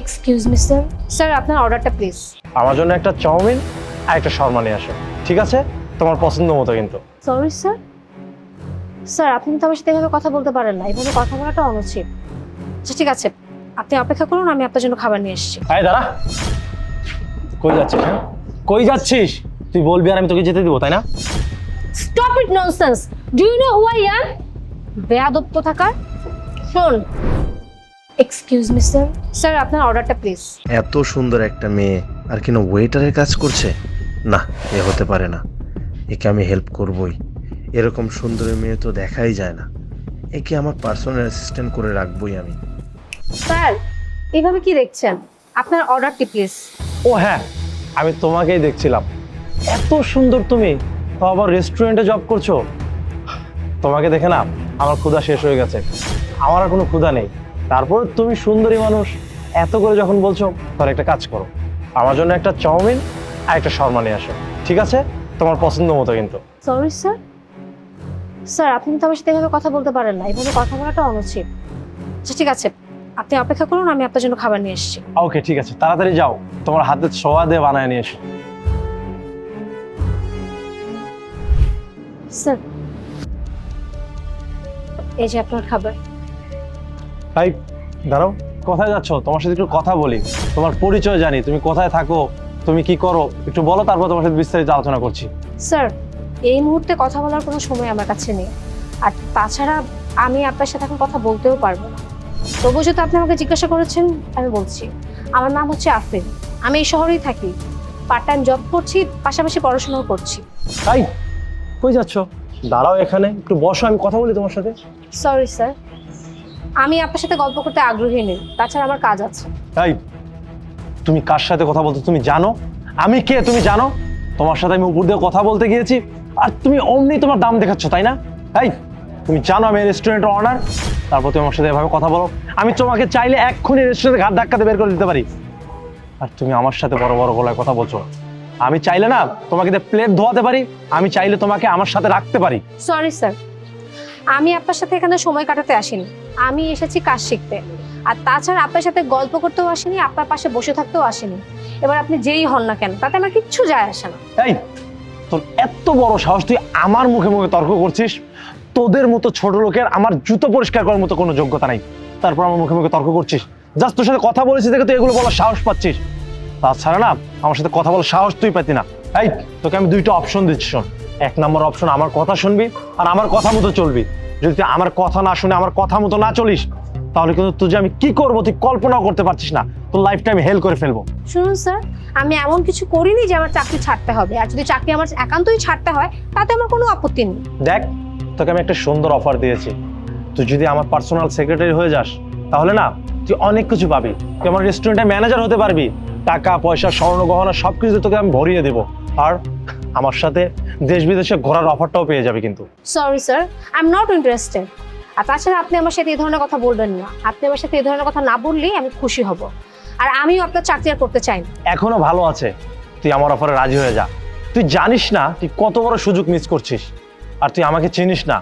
Excuse me sir sir আপনার অর্ডারটা please আমার জন্য একটা চাউমিন আর একটা শর্মা নিয়ে আসো। ঠিক আছে? তোমার পছন্দ মতো কিন্তু। সরি স্যার স্যার আপনি কিন্তু আমার সাথে এভাবে কথা বলতে পারেন না। এভাবে কথা বলাটা অনুচিত। আচ্ছা ঠিক আছে। আপনি অপেক্ষা করুন আমি আপনার জন্য খাবার নিয়ে এসেছি। এই দাঁড়া। কই যাচ্ছিস হ্যাঁ? কই যাচ্ছিস? তুই বলবি আর আমি তোকে যেতে দিব তাই না? Stop it nonsense do you know who I am বেয়াদব কোথাকার? শোন এক্সকিউজ মি স্যার স্যার আপনার অর্ডারটা প্লিজ এত সুন্দর একটা মেয়ে। আর কিনা ওয়েটারের কাজ করছে? না এ হতে পারে না। একে আমি হেল্প করবই। এরকম সুন্দরী মেয়ে তো দেখাই যায় না। একে আমার পার্সোনাল অ্যাসিস্ট্যান্ট করে রাখবই আমি। স্যার এভাবে কি দেখছেন? আপনার অর্ডারটি প্লিজ ও হ্যাঁ আমি তোমাকেই দেখছিলাম। এত সুন্দর তুমি। তো আবার রেস্টুরেন্টে জব করছ? তোমাকে দেখে না আমার ক্ষুধা শেষ হয়ে গেছে। আমার আর কোনো ক্ষুধা নেই। তারপর তুমি সুন্দরী মানুষ এত করে যখন বলছো তাহলে একটা কাজ করো। আমার জন্য একটা চাউমিন আর একটা শর্মা নিয়ে আসো। ঠিক আছে? তোমার পছন্দ মতো কিন্তু। সরি স্যার স্যার আপনি তো আমার সাথে এভাবে কথা বলতে পারেন না। এভাবে কথা বলাটা অনুচিত। আচ্ছা ঠিক আছে। আপনি অপেক্ষা করুন আমি আপনার জন্য খাবার নিয়ে এসেছি। ওকে ঠিক আছে। তাড়াতাড়ি যাও। তোমার হাতে ছোঁয়া দিয়ে বানায় নিয়ে এসো। স্যার এই যে আপনার খাবার। তাই দাঁড়াও। কোথায় যাচ্ছ? তোমার সাথে একটু কথা বলি। তোমার পরিচয় জানি। তুমি কোথায় থাকো? তুমি কি করো? একটু বলো তারপর তোমার সাথে বিস্তারিত আলোচনা করছি। স্যার এই মুহূর্তে কথা বলার কোনো সময় আমার কাছে নেই। আর তাছাড়া আমি আপনার সাথে এখন কথা বলতেও পারব না। তবুও যেহেতু আপনি আমাকে জিজ্ঞাসা করেছেন আমি বলছি আমার নাম হচ্ছে আফরিন। আমি এই শহরেই থাকি। পার্ট টাইম জব করছি পাশাপাশি পড়াশোনাও করছি। তাই কই যাচ্ছ? দাঁড়াও এখানে একটু বসো আমি কথা বলি তোমার সাথে। Sorry sir. আমি আপনার সাথে গল্প করতে আগ্রহী নেই তাছাড়া আমার কাজ আছে। তাই তুমি কার সাথে কথা বলতে তুমি জানো? আমি কে তুমি জানো? তোমার সাথে আমি উপর দিয়ে কথা বলতে গিয়েছি আর তুমি অমনি তোমার দাম দেখাচ্ছ তাই না? তাই তুমি জানো আমি রেস্টুরেন্টের অনার তারপর তুমি আমার সাথে এভাবে কথা বলো। আমি তোমাকে চাইলে এক্ষুনি রেস্টুরেন্টে ঘাট ধাক্কাতে বের করে দিতে পারি। আর তুমি আমার সাথে বড় বড় গলায় কথা বলছো। আমি চাইলে না তোমাকে প্লেট ধোয়াতে পারি আমি চাইলে তোমাকে আমার সাথে রাখতে পারি। সরি স্যার আমি আপনার সাথে এখানে সময় কাটাতে আসিনি। আমি এসেছি কাজ শিখতে। আর তাছাড়া আপনার সাথে গল্প করতেও আসিনি, আপনার পাশে বসে থাকতেও আসিনি। এবার আপনি যেই হন না কেন, তাতে আমার কিচ্ছু যায় আসে না। এই, তোর এত বড় সাহস, তুই আমার মুখে মুখে তর্ক করছিস? তোদের মতো ছোট লোকের আমার জুতো পরিষ্কার করার মতো কোনো যোগ্যতা নাই। তারপর আমার মুখে মুখে তর্ক করছিস। জাস্ট তোর সাথে কথা বলেছি দেখে তুই এগুলো বলার সাহস পাচ্ছিস। তাছাড়া না, আমার সাথে কথা বলার সাহস তুই পাতি না। এই, তোকে আমি দুইটা অপশন দিচ্ছি, শোন। এক নম্বর অপশন আমার কথা শুনবি আর আমার কথা মতো চলবি। যদি তুই আমার কথা না শুনে আমার কথা মতো না চলিস তাহলে কিন্তু তুই যে আমি কি করব তুই কল্পনাও করতে পারছিস না। তোর লাইফটা আমি হেল করে ফেলব। শুনুন স্যার আমি এমন কিছু করিনি যে আমার চাকরি ছাড়তে হবে। আর যদি চাকরি আমার একান্তই ছাড়তে হয় তাতে আমার কোনো আপত্তি নেই। দেখ তোকে আমি একটা সুন্দর অফার দিয়েছি। তুই যদি আমার পার্সোনাল সেক্রেটারি হয়ে যাস তাহলে না তুই অনেক কিছু পাবি। তুই আমার রেস্টুরেন্টে ম্যানেজার হতে পারবি। টাকা পয়সা স্বর্ণ গহনা সব কিছু তোকে আমি ভরিয়ে দেবো। আর আমার সাথে দেশ বিদেশে ঘোরার অফারটাও পেয়ে যাবে কিন্তু। Sorry sir I am not interested আর তাছাড়া আপনি আমার সাথে এই ধরনের কথা বলবেন না। আপনি আমার সাথে এই ধরনের কথা না বললেই আমি খুশি হব। আর আমিও আপনার চাকরি আর করতে চাই না। এখনও ভালো আছে। তুই আমার অফারে রাজি হয়ে যা। তুই জানিস না তুই কত বড় সুযোগ মিস করছিস। আর তুই আমাকে চিনিস না।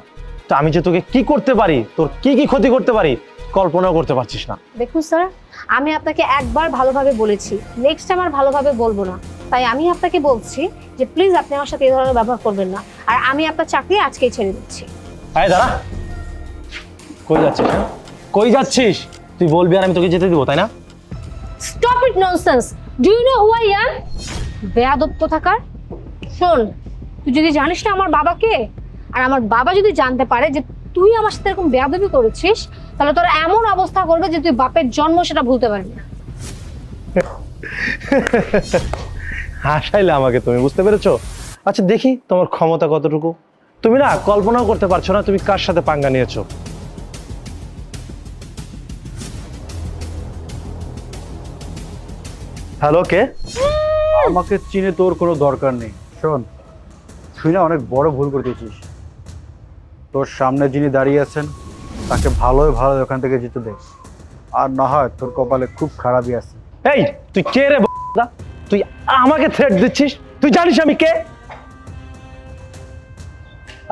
তো আমি যে তোকে কি করতে পারি তোর কি কি ক্ষতি করতে পারি কল্পনাও করতে পারছিস না। দেখুন স্যার আমি আপনাকে একবার ভালোভাবে বলেছি। নেক্সট টাইম আর ভালোভাবে বলব না। তাই আমি আপনাকে বলছি যে প্লিজ আপনি আমার সাথে এই ধরনের ব্যবহার করবেন না। আর আমি আপনার চাকরি আজকেই ছেড়ে দিচ্ছি। আরে দাঁড়া। কই যাচ্ছিস হ্যাঁ? কই যাচ্ছিস? তুই বলবি আর আমি তোকে যেতে দিব তাই না? Stop it nonsense do you know who I am বেয়াদব কোথাকার? শোন তুই যদি জানিস না আমার বাবাকে আর আমার বাবা যদি জানতে পারে যে তুই আমার সাথে এরকম বেয়াদবি করেছিস তাহলে তোর এমন অবস্থা করবে যে তুই বাপের জন্ম সেটা ভুলতে পারবি না। হাসাইলে আমাকে তুমি বুঝতে পেরেছ? আচ্ছা দেখি তোমার ক্ষমতা কতটুকু। তুমি না কল্পনাও করতে পারছ না তুমি কার সাথে পাঙ্গা নিয়েছো। হ্যালো কে? আমাকে চিনে তোর কোনো দরকার নেই। শোন তুই না অনেক বড় ভুল করে দিয়েছিস। তোর সামনে যিনি দাঁড়িয়ে আছেন তাকে ভালোই ভালো ওখান থেকে যেতে দে। আর না হয় তোর কপালে খুব খারাপই আছে। এই তুই কে রে? তুই আমাকে থ্রেট দিচ্ছিস? তুই জানিস আমি কে?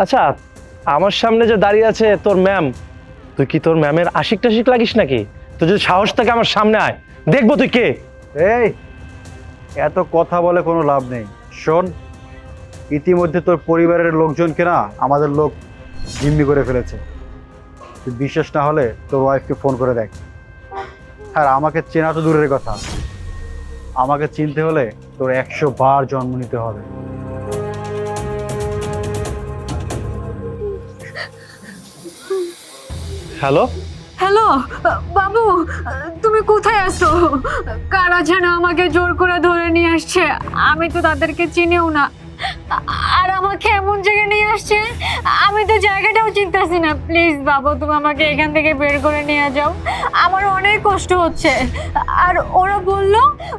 আচ্ছা আমার সামনে যে দাঁড়িয়ে আছে তোর ম্যাম তুই কি তোর ম্যামের আশিক টাশিক লাগিস নাকি? তুই যদি সাহস থাকে আমার সামনে আয়। দেখব তুই কে। এই, এত কথা বলে কোনো লাভ নেই। শোন, ইতিমধ্যে তোর পরিবারের লোকজনকে না আমাদের লোক জিম্মি করে ফেলেছে। তুই বিশ্বাস না হলে তোর ওয়াইফকে ফোন করে দেখ। আর আমাকে চেনা তো দূরের কথা। আমাকে চিনতে হলে তোর একশো বার জন্ম নিতে হবে। হ্যালো? হ্যালো, বাবু, তুমি কোথায় আছো? কারা যেন আমাকে জোর করে ধরে নিয়ে আসছে, আমি তো তাদেরকে চিনিও না। আমাকে এমন জায়গায় নিয়ে আসছে? আমি তো জায়গাটাও চিনতেছি না। প্লিজ বাবু, তুমি আমাকে এখান থেকে বের করে নিয়ে যাও। আমার অনেক কষ্ট হচ্ছে। আর ওরা বলল,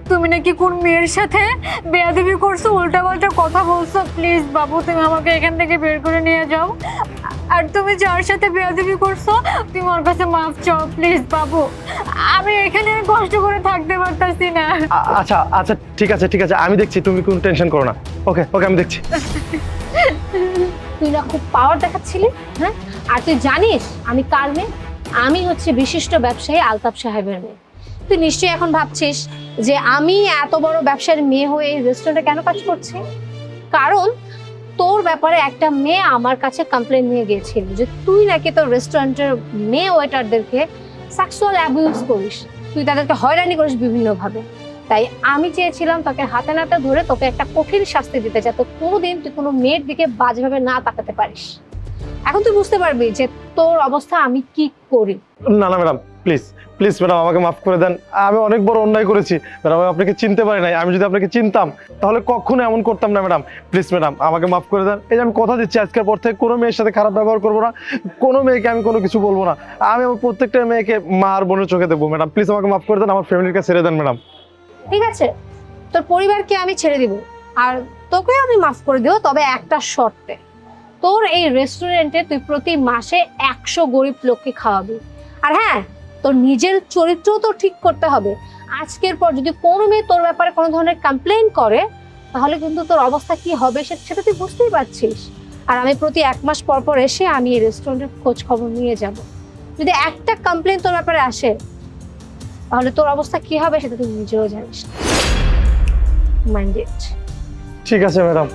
তুমি নাকি কোন মেয়ের সাথে বেয়াদবি করছ? উল্টাপাল্টা কথা বলছো। প্লিজ বাবু, তুমি আমাকে এখান থেকে বের করে নিয়ে যাও। আর তুমি যার সাথে বেয়াদবি করছ তুমি ওর কাছে মাফ চাও প্লিজ বাবু। আমি এখানে কষ্ট করে থাকতে পারতাছি না। আচ্ছা আচ্ছা ঠিক আছে ঠিক আছে আমি দেখছি তুমি কোনো টেনশন করো না। ওকে ওকে আমি দেখছি। তুই না খুব পাওয়ার দেখাচ্ছিলি হ্যাঁ? আর তুই জানিস আমি কার মেয়ে? আমি হচ্ছে বিশিষ্ট ব্যবসায়ী আলতাফ সাহেবের মেয়ে। তুই নিশ্চয়ই এখন ভাবছিস যে আমি এত বড় ব্যবসার মেয়ে হয়ে এই রেস্টুরেন্টে কেন কাজ করছি? কারণ তোর ব্যাপারে একটা মেয়ে আমার কাছে কমপ্লেন নিয়ে গিয়েছিল যে তুই নাকি তোর রেস্টুরেন্টের মেয়ে ওয়েটারদেরকে সেক্সুয়াল অ্যাবিউজ করিস। তুই তাদেরকে হয়রানি করিস বিভিন্নভাবে। তাই আমি চেয়েছিলাম তোকে হাতে নাতে ধরে তোকে একটা কঠিন শাস্তি দিতে যাতে কোনোদিন তুই কোনো মেয়ের দিকে বাজেভাবে না তাকাতে পারিস। এখন তুই বুঝতে পারবি যে তোর অবস্থা আমি কি করি। না না, ম্যাডাম প্লিজ প্লিজ ম্যাডাম আমাকে মাফ করে দেন। আমি অনেক বড় অন্যায় করেছি। ম্যাডাম আমি আপনাকে চিনতে পারি নাই। আমি যদি আপনাকে চিনতাম, তাহলে কখনো এমন করতাম না ম্যাডাম প্লিজ ম্যাডাম আমাকে মাফ করে দেন। এই যে আমি কথা দিচ্ছি আজকের পর থেকে, কোনো মেয়ের সাথে খারাপ ব্যবহার করব না। কোনো মেয়েকে আমি কোনো কিছু বলব না। আমি আমার প্রত্যেকটা মেয়েকে মা আর বোনের চোখে দেবো ম্যাডাম প্লিজ আমাকে মাফ করে দেন। আমার ফ্যামিলিকে ছেড়ে দেন ম্যাডাম ঠিক আছে। তোর পরিবারকে আমি ছেড়ে দিব। আর তোকে আমি মাফ করে দিব, তবে একটা শর্তে। তোর এই রেস্টুরেন্টে তুই প্রতি মাসে একশো গরিব লোককে খাওয়াবি। আর হ্যাঁ তোর নিজের চরিত্রও তো ঠিক করতে হবে। আজকের পর যদি কোনো মেয়ে তোর ব্যাপারে কোনো ধরনের কমপ্লেন করে, তাহলে কিন্তু তোর অবস্থা কি হবে সেটা তুই বুঝতেই পারছিস। আর আমি প্রতি এক মাস পর পর এসে আমি এই রেস্টুরেন্টের খোঁজ খবর নিয়ে যাব। যদি একটা কমপ্লেন তোর ব্যাপারে আসে, তাহলে তোর অবস্থা কি হবে সেটা তুই নিজেও জানিস। ঠিক আছে ম্যাডাম